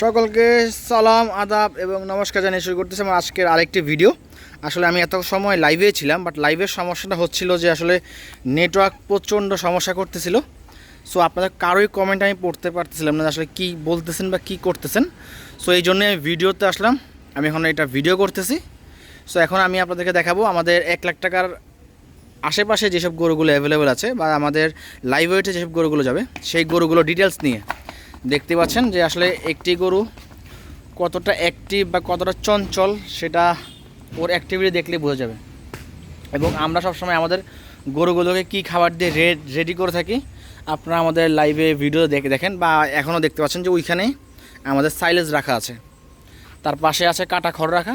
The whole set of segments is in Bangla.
সকলকে সালাম, আদাব এবং নমস্কার জানিয়ে শুরু করতেছি আমার আজকের আরেকটি ভিডিও। আসলে আমি এত সময় লাইভে ছিলাম বাট লাইভের সমস্যাটা হচ্ছিল যে আসলে নেটওয়ার্ক প্রচণ্ড সমস্যা করতেছিল। সো আপনাদের কারোই কমেন্ট আমি পড়তে পারতেছিলাম না আসলে কী বলতেছেন বা কী করতেছেন। সো এই জন্যে আমি ভিডিওতে আসলাম। আমি এখন এটা ভিডিও করতেছি। সো এখন আমি আপনাদেরকে দেখাবো আমাদের এক লাখ টাকার আশেপাশে যেসব গরুগুলো অ্যাভেলেবেল আছে বা আমাদের লাইভ ওয়েটে যেসব গরুগুলো যাবে, সেই গরুগুলো ডিটেলস নিয়ে। দেখতে পাচ্ছেন যে আসলে একটি গরু কতটা অ্যাক্টিভ বা কতটা চঞ্চল সেটা ওর অ্যাক্টিভিটি দেখলে বোঝা যাবে। এবং আমরা সবসময় আমাদের গরুগুলোকে কী খাবার দিয়ে রেডি করে থাকি, আপনারা আমাদের লাইভে ভিডিও দেখে দেখেন বা এখনও দেখতে পাচ্ছেন যে ওইখানে আমাদের সাইলেজ রাখা আছে। তার পাশে আছে কাটা খড় রাখা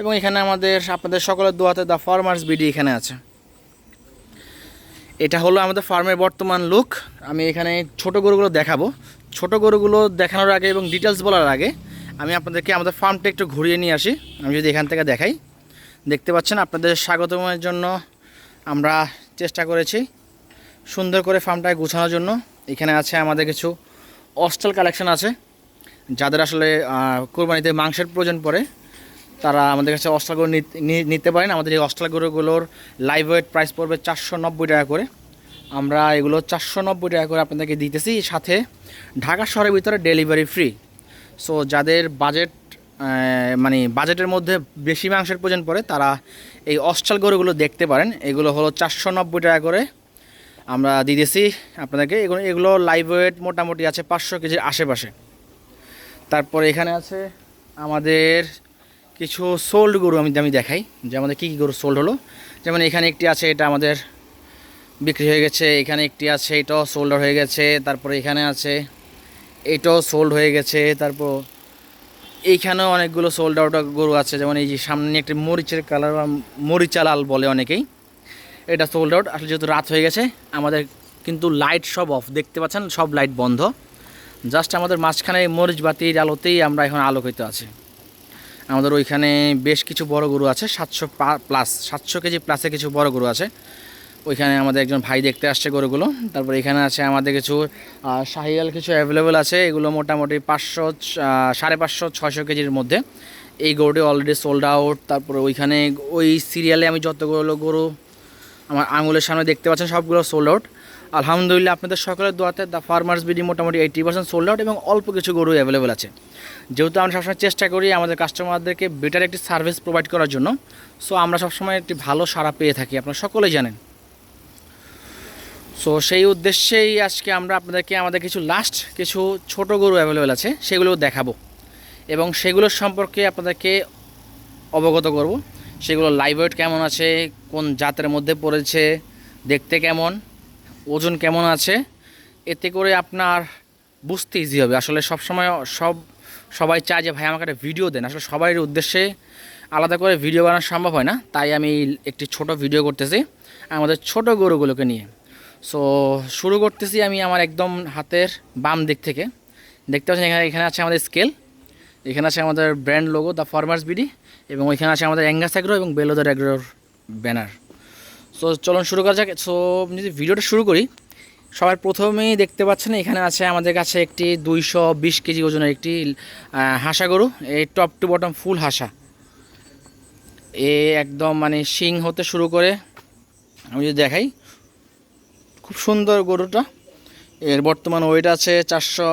এবং এখানে আমাদের আপনাদের সকলের দোয়াতে দ্য ফার্মার্স বিডি এখানে আছে। এটা হলো আমাদের ফার্মের বর্তমান লুক আমি এখানে ছোট গরুগুলো দেখাবো। ছোট গরুগুলো দেখানোর আগে এবং ডিটেলস বলার আগে, আমি আপনাদেরকে আমাদের ফার্মটা একটু ঘুরিয়ে নিয়ে আসি। আমি যদি এখান থেকে দেখাই, দেখতে পাচ্ছেন আপনাদের স্বাগতমের জন্য আমরা চেষ্টা করেছি সুন্দর করে ফার্মটায় গুছানোর জন্য। এখানে আছে আমাদের কিছু অস্টাল কালেকশন আছে, যাদের আসলে কোরবানিতে মাংসের প্রয়োজন পড়ে। তারা আমাদের কাছে অস্ট্রাল গরু নি- নিতে পারেন। আমাদের এই অস্ট্রাল গরুগুলোর লাইভ ওয়েট প্রাইস পড়বে চারশো নব্বই টাকা করে। আমরা এগুলো চারশো নব্বই টাকা করে আপনাদেরকে দিতেছি। সাথে ঢাকা শহরের ভিতরে ডেলিভারি ফ্রি সো যাদের বাজেট মানে বাজেটের মধ্যে বেশি মাংসের প্রয়োজন পড়ে, তারা এই অস্ট্রাল গরুগুলো দেখতে পারেন। এগুলো হলো চারশো নব্বই টাকা করে আমরা দিতেছি আপনাদেরকে। এগুলো এগুলো লাইভ ওয়েট মোটামুটি আছে পাঁচশো কেজির আশেপাশে। তারপরে এখানে আছে আমাদের কিছু সোল্ড গরু আমি আমি দেখাই যে আমাদের কী কী গরু সোল্ড হলো। যেমন এখানে একটি আছে, এটা আমাদের বিক্রি হয়ে গেছে। এখানে একটি আছে, এটাও সোল্ড হয়ে গেছে। তারপরে এখানে আছে, এটাও সোল্ড হয়ে গেছে। তারপর এইখানেও অনেকগুলো সোল্ড আউট গরু আছে। যেমন এই যে সামনে একটি মরিচের কালার বা মরিচা লাল বলে অনেকেই। এটা সোল্ড আউট আসলে যেহেতু রাত হয়ে গেছে, আমাদের কিন্তু লাইট সব অফ দেখতে পাচ্ছেন, সব লাইট বন্ধ। জাস্ট আমাদের মাঝখানে মরিচ বাতির আলোতেই আমরা এখন আলোকিত আছি। আমাদের ওইখানে বেশ কিছু বড় গরু আছে, সাতশো প্লাস সাতশো কেজি প্লাসে কিছু বড় গরু আছে। ওইখানে আমাদের একজন ভাই দেখতে আসছে গরুগুলো। তারপর এখানে আছে আমাদের কিছু শাহিয়াল কিছু অ্যাভেলেবেল আছে। এগুলো মোটামুটি পাঁচশো সাড়ে পাঁচশো, ছয়শো কেজির মধ্যে। এই গরুটি অলরেডি সোল্ড আউট তারপরে ওইখানে ওই সিরিয়ালে আমি যতগুলো গরু আমার আঙুলের সামনে দেখতে পাচ্ছেন, সবগুলো সোল্ড আউট আলহামদুলিল্লাহ, আপনাদের সকলের দোয়াতে দ্য ফার্মার্স বিডি মোটামুটি এইটি পার্সেন্ট সোল্ড আউট এবং অল্প কিছু গরু অ্যাভেলেবেল আছে। যেহেতু আমরা সবসময় চেষ্টা করি আমাদের কাস্টমারদেরকে বেটার একটি সার্ভিস প্রোভাইড করার জন্য সো আমরা সবসময় একটি ভালো সাড়া পেয়ে থাকি। আপনারা সকলেই জানেন। সো সেই উদ্দেশ্যেই আজকে আমরা আপনাদেরকে আমাদের কিছু লাস্ট কিছু ছোট গরু অ্যাভেলেবেল আছে সেগুলো দেখাবো। এবং সেগুলোর সম্পর্কে আপনাদেরকে অবগত করব। সেগুলো লাইভওয়েট কেমন আছে, কোন জাতের মধ্যে পড়েছে, দেখতে কেমন, ওজন কেমন আছে, এতে করে আপনার বুঝতে ইজি হবে। আসলে সব সময় সব, সবাই চায় যে ভাই আমাকে একটা ভিডিও দেন। আসলে সবাই উদ্দেশ্যে আলাদা করে ভিডিও বানানো সম্ভব হয় না। তাই আমি একটি ছোট ভিডিও করতেছি আমাদের ছোট গরুগুলোকে নিয়ে। সো শুরু করতেছি আমি আমার একদম হাতের বাম দিক থেকে। দেখতে পাচ্ছেন এখানে এখানে আছে আমাদের স্কেল এখানে আছে আমাদের brand logo the farmers BD এবং এখানে আছে আমাদের অ্যাঙ্গাস অ্যাগ্রো এবং বেলোদার অ্যাগ্রোর ব্যানার সো চলুন শুরু করা যাক। সো যদি ভিডিওটা শুরু করি, সবার প্রথমেই দেখতে পাচ্ছেন এখানে আছে আমাদের কাছে একটি দুইশো বিশ কেজি ওজনের একটি হাসা গরু। এই টপ টু বটম ফুল হাসা। এ একদম মানে শিং হতে শুরু করে, আমি যদি দেখাই খুব সুন্দর গরুটা। এর বর্তমান ওয়েট আছে চারশো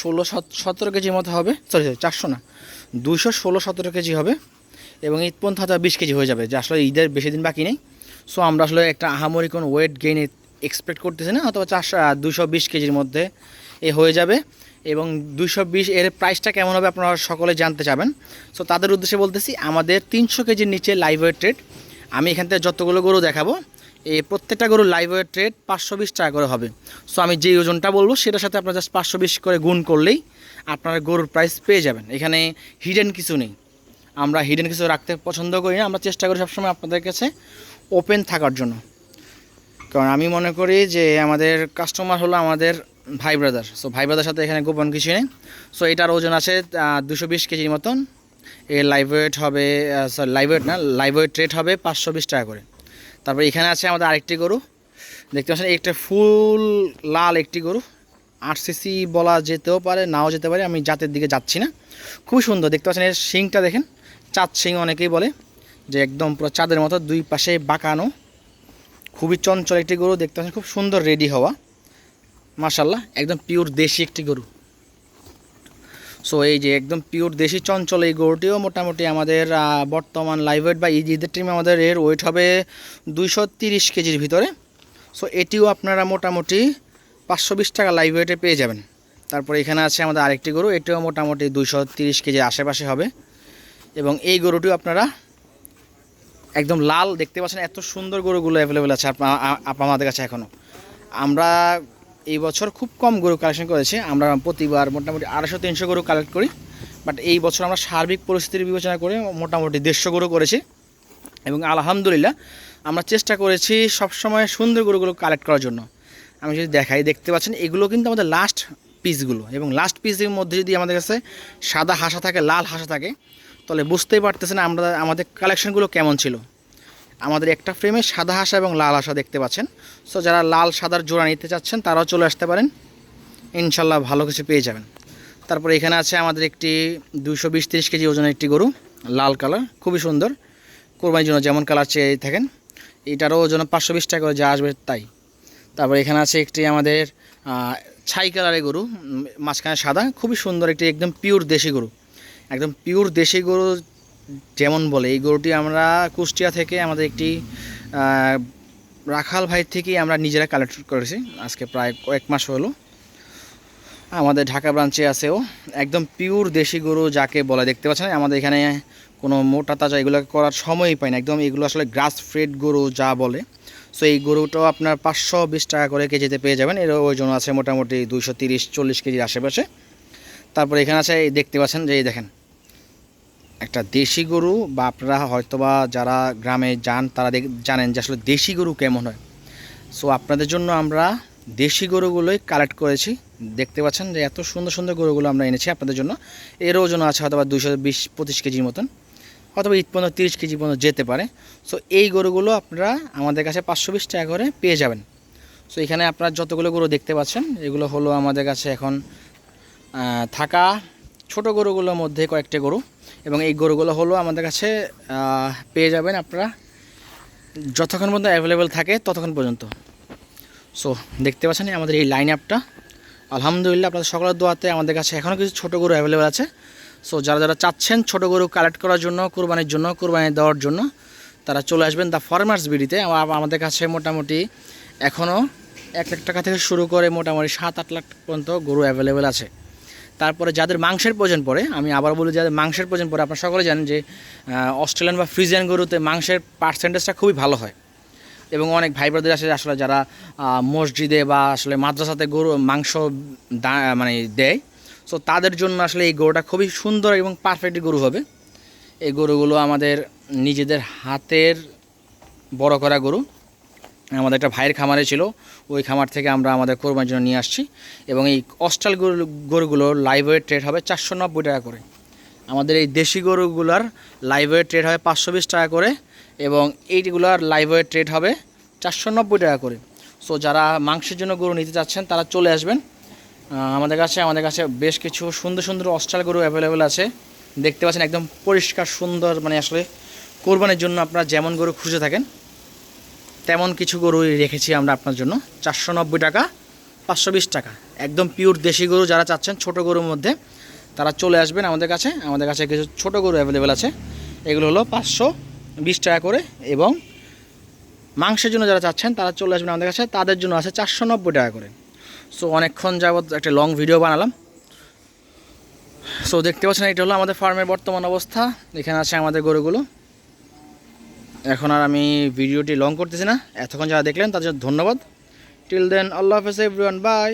ষোলো সতেরো কেজির মতো হবে। সরি সরি চারশো না, দুইশো ষোলো সতেরো কেজি হবে। এবং ঈদ পর্যন্ত হয়তো বিশ কেজি হয়ে যাবে, যে আসলে ঈদের বেশি দিন বাকি নেই। সো আমরা আসলে একটা আহামরি কোনো ওয়েট গেইন এক্সপেক্ট করতেছি না, অথবা চারশো দুশো বিশ কেজির মধ্যে এ হয়ে যাবে। এবং দুইশো বিশ এর প্রাইসটা কেমন হবে আপনারা সকলে জানতে চাবেন। সো তাদের উদ্দেশ্যে বলতেছি, আমাদের তিনশো কেজির নিচে লাইভ ওয়েট রেট আমি এখান থেকে যতগুলো গরু দেখাবো এই প্রত্যেকটা গরু লাইভ ওয়েট রেট পাঁচশো বিশ টাকা করে হবে। সো আমি যে ওজনটা বলব, সেটার সাথে আপনার জাস্ট পাঁচশো বিশ করে গুণ করলেই আপনারা গরুর প্রাইস পেয়ে যাবেন। এখানে হিডেন কিছু নেই। আমরা হিডেন কিছু রাখতে পছন্দ করি না। আমরা চেষ্টা করি সবসময় আপনাদের কাছে ওপেন থাকার জন্য। কারণ আমি মনে করি যে আমাদের কাস্টমার হলো আমাদের ভাই ব্রাদার সো ভাই ব্রাদার সাথে এখানে গোপন কিছু নেই। সো এটার ওজন আছে দুশো বিশ কেজির মতন। এর লাইভ ওয়েট হবে সরি লাইভ ওয়েট না লাইভ ওয়েট রেট হবে পাঁচশো বিশ টাকা করে। তারপর এখানে আছে আমাদের আরেকটি গরু। দেখতে পাচ্ছেন একটা ফুল লাল একটি গরু। আরসিসি বলা যেতেও পারে, নাও যেতে পারে, আমি জাতের দিকে যাচ্ছি না। খুবই সুন্দর, দেখতে পাচ্ছেন, এর শিংটা দেখেন, চাঁদ শিং অনেকেই বলে, যে একদম পুরো চাঁদের মতো, দুই পাশে বাঁকানো। খুবই চঞ্চল একটি গরু, দেখতে পাচ্ছেন, খুব সুন্দর রেডি হওয়া। মাশাল্লাহ একদম পিওর দেশি একটি গরু। সো এই যে একদম পিওর দেশি চঞ্চল এই গরুটিও মোটামুটি আমাদের বর্তমান লাইভ ওয়েট বা এই ঈদের টিমে আমাদের এর ওয়েট হবে দুইশো তিরিশ কেজির ভিতরে। সো এটিও আপনারা মোটামুটি পাঁচশো বিশ টাকা লাইভ ওয়েটে পেয়ে যাবেন। তারপরে এখানে আছে আমাদের আরেকটি গরু, এটিও মোটামুটি দুইশো তিরিশ কেজির আশেপাশে হবে। এবং এই গরুটিও আপনারা একদম লাল, দেখতে পাচ্ছেন এত সুন্দর গরুগুলো অ্যাভেলেবেল আছে আমাদের কাছে এখনও আমরা এই বছর খুব কম গরু কালেকশন করেছি। আমরা প্রতিবার মোটামুটি আড়াইশো, তিনশো গরু কালেক্ট করি। বাট এই বছর আমরা সার্বিক পরিস্থিতির বিবেচনা করে মোটামুটি দেড়শো গরু করেছি। এবং আলহামদুলিল্লাহ, আমরা চেষ্টা করেছি সবসময় সুন্দর গরুগুলো কালেক্ট করার জন্য। আমি যদি দেখাই, দেখতে পাচ্ছেন, এগুলো কিন্তু আমাদের লাস্ট পিসগুলো এবং লাস্ট পিসের মধ্যে যদি আমাদের কাছে সাদা হাসা থাকে, লাল হাসা থাকে, তাহলে বুঝতেই পারতেছেন আমরা আমাদের কালেকশনগুলো কেমন ছিল। আমাদের একটা ফ্রেমে সাদা হাসা এবং লাল হাসা দেখতে পাচ্ছেন। সো যারা লাল সাদার জোড়া নিতে চাচ্ছেন, তারাও চলে আসতে পারেন। ইনশাল্লাহ ভালো কিছু পেয়ে যাবেন। তারপরে এখানে আছে আমাদের একটি দুশো বিশ তিরিশ কেজি ওজনের একটি গরু, লাল কালার, খুবই সুন্দর। কোরবানির জন্য যেমন কালার চেয়ে থাকেন, এটারও ওজন পাঁচশো বিশ টাকা করে যা আসবে তাই। তারপরে এখানে আছে একটি আমাদের ছাই কালারের গরু মাঝখানে সাদা, খুবই সুন্দর একটি একদম পিওর দেশি গরু। একদম পিওর দেশি গরু যেমন বলে, এই গরুটি আমরা কুষ্টিয়া থেকে আমাদের একটি রাখাল ভাই থেকেই আমরা নিজেরা কালেক্ট করেছি। আজকে প্রায় কয়েক মাস হলো। আমাদের ঢাকা ব্রাঞ্চে আছেও একদম পিওর দেশি গরু যাকে বলে, দেখতে পাচ্ছেন? আমাদের এখানে কোনো মোটা তাজা এগুলো করার সময়ই পাই না। একদম এগুলো আসলে গ্রাস ফ্রেড গরু যা বলে। সো এই গরুটাও আপনার পাঁচশো বিশ টাকা করে কেজিতে পেয়ে যাবেন। এর ওজন আছে মোটামুটি দুইশো তিরিশ, চল্লিশ কেজির আশেপাশে। তারপর এখানে আছে দেখতে পাচ্ছেন যে দেখেন। একটা দেশি গরু বা আপনারা হয়তোবা যারা গ্রামে যান, তারা জানেন যে আসলে দেশি গরু কেমন হয়। সো আপনাদের জন্য আমরা দেশি গরুগুলোই কালেক্ট করেছি। দেখতে পাচ্ছেন যে এত সুন্দর সুন্দর গরুগুলো আমরা এনেছি আপনাদের জন্য। এর ওজন আছে হয়তো বা দুশো বিশ, পঁচিশ কেজির মতন অথবা ঈদ পর্যন্ত তিরিশ কেজি পর্যন্ত যেতে পারে। সো এই গরুগুলো আপনারা আমাদের কাছে পাঁচশো বিশ টাকা করে পেয়ে যাবেন। সো এখানে আপনারা যতগুলো গরু দেখতে পাচ্ছেন, এগুলো হলো আমাদের কাছে এখন থাকা ছোট গরুগুলোর মধ্যে কয়েকটা গরু। এবং এই গরুগুলো হলো আমাদের কাছে পেয়ে যাবেন আপনারা যতক্ষণ পর্যন্ত অ্যাভেলেবেল থাকে ততক্ষণ পর্যন্ত। সো দেখতে পাচ্ছেন আমাদের এই লাইন আপটা আলহামদুলিল্লাহ আপনাদের সকলের দোয়াতে আমাদের কাছে এখনও কিছু ছোটো গরু অ্যাভেলেবেল আছে। সো যারা যারা চাচ্ছেন ছোটো গরু কালেক্ট করার জন্য, কোরবানির জন্য, কোরবানি দেওয়ার জন্য, তারা চলে আসবেন দ্য ফার্মার্স বিডিতে আমাদের কাছে মোটামুটি এখনও এক লাখ টাকা থেকে শুরু করে মোটামুটি সাত আট লাখ পর্যন্ত গরু অ্যাভেলেবেল আছে। তারপরে যাদের মাংসের প্রয়োজন পড়ে, আমি আবার বলি যাদের মাংসের প্রয়োজন পড়ে, আপনারা সকলে জানেন যে অস্ট্রেলিয়ান বা ফ্রিজিয়ান গরুতে মাংসের পার্সেন্টেজটা খুবই ভালো হয়। এবং অনেক ভাই ব্রাদার আসে আসলে যারা মসজিদে বা আসলে মাদ্রাসাতে গরু, মাংস মানে দেয়। সো তাদের জন্য আসলে এই গরুটা খুবই সুন্দর এবং পারফেক্ট গরু হবে। এই গরুগুলো আমাদের নিজেদের হাতের বড় করা গরু। আমাদের একটা ভাইয়ের খামারে ছিল, ওই খামার থেকে আমরা আমাদের কোরবানির জন্য নিয়ে আসছি এবং এই অস্ট্রাল গরু গরুগুলোর লাইভ ওয়েট রেট হবে চারশো নব্বই টাকা করে। আমাদের এই দেশি গরুগুলার লাইভ ওয়েট রেট হবে পাঁচশো বিশ টাকা করে এবং এইগুলার লাইভ ওয়েট রেট হবে চারশো নব্বই টাকা করে। সো যারা মাংসের জন্য গরু নিতে চাচ্ছেন, তারা চলে আসবেন। আমাদের কাছে আমাদের কাছে বেশ কিছু সুন্দর সুন্দর অস্ট্রাল গরু অ্যাভেলেবেল আছে। দেখতে পাচ্ছেন একদম পরিষ্কার, সুন্দর মানে আসলে কোরবানির জন্য আপনারা যেমন গরু খুঁজে থাকেন তেমন কিছু গরুই রেখেছি আমরা আপনার জন্য। চারশো নব্বই টাকা, পাঁচশো বিশ টাকা। একদম পিওর দেশি গরু যারা চাচ্ছেন, ছোট গরুর মধ্যে, তারা চলে আসবেন আমাদের কাছে। আমাদের কাছে কিছু ছোট গরু অ্যাভেলেবেল আছে। এগুলো হলো পাঁচশো বিশ টাকা করে এবং মাংসের জন্য যারা চাচ্ছেন, তারা চলে আসবেন আমাদের কাছে। তাদের জন্য আছে চারশো নব্বই টাকা করে। সো অনেকক্ষণ যাবত একটা লং ভিডিও বানালাম। সো দেখতে পাচ্ছেন, এটা হলো আমাদের ফার্মের বর্তমান অবস্থা। এখানে আছে আমাদের গরুগুলো। এখন আর আমি ভিডিওটি লং করতেছি না। এতক্ষণ যারা দেখলেন তাদের ধন্যবাদ। টিল দেন আল্লাহ হাফেজ এভরিওয়ান বাই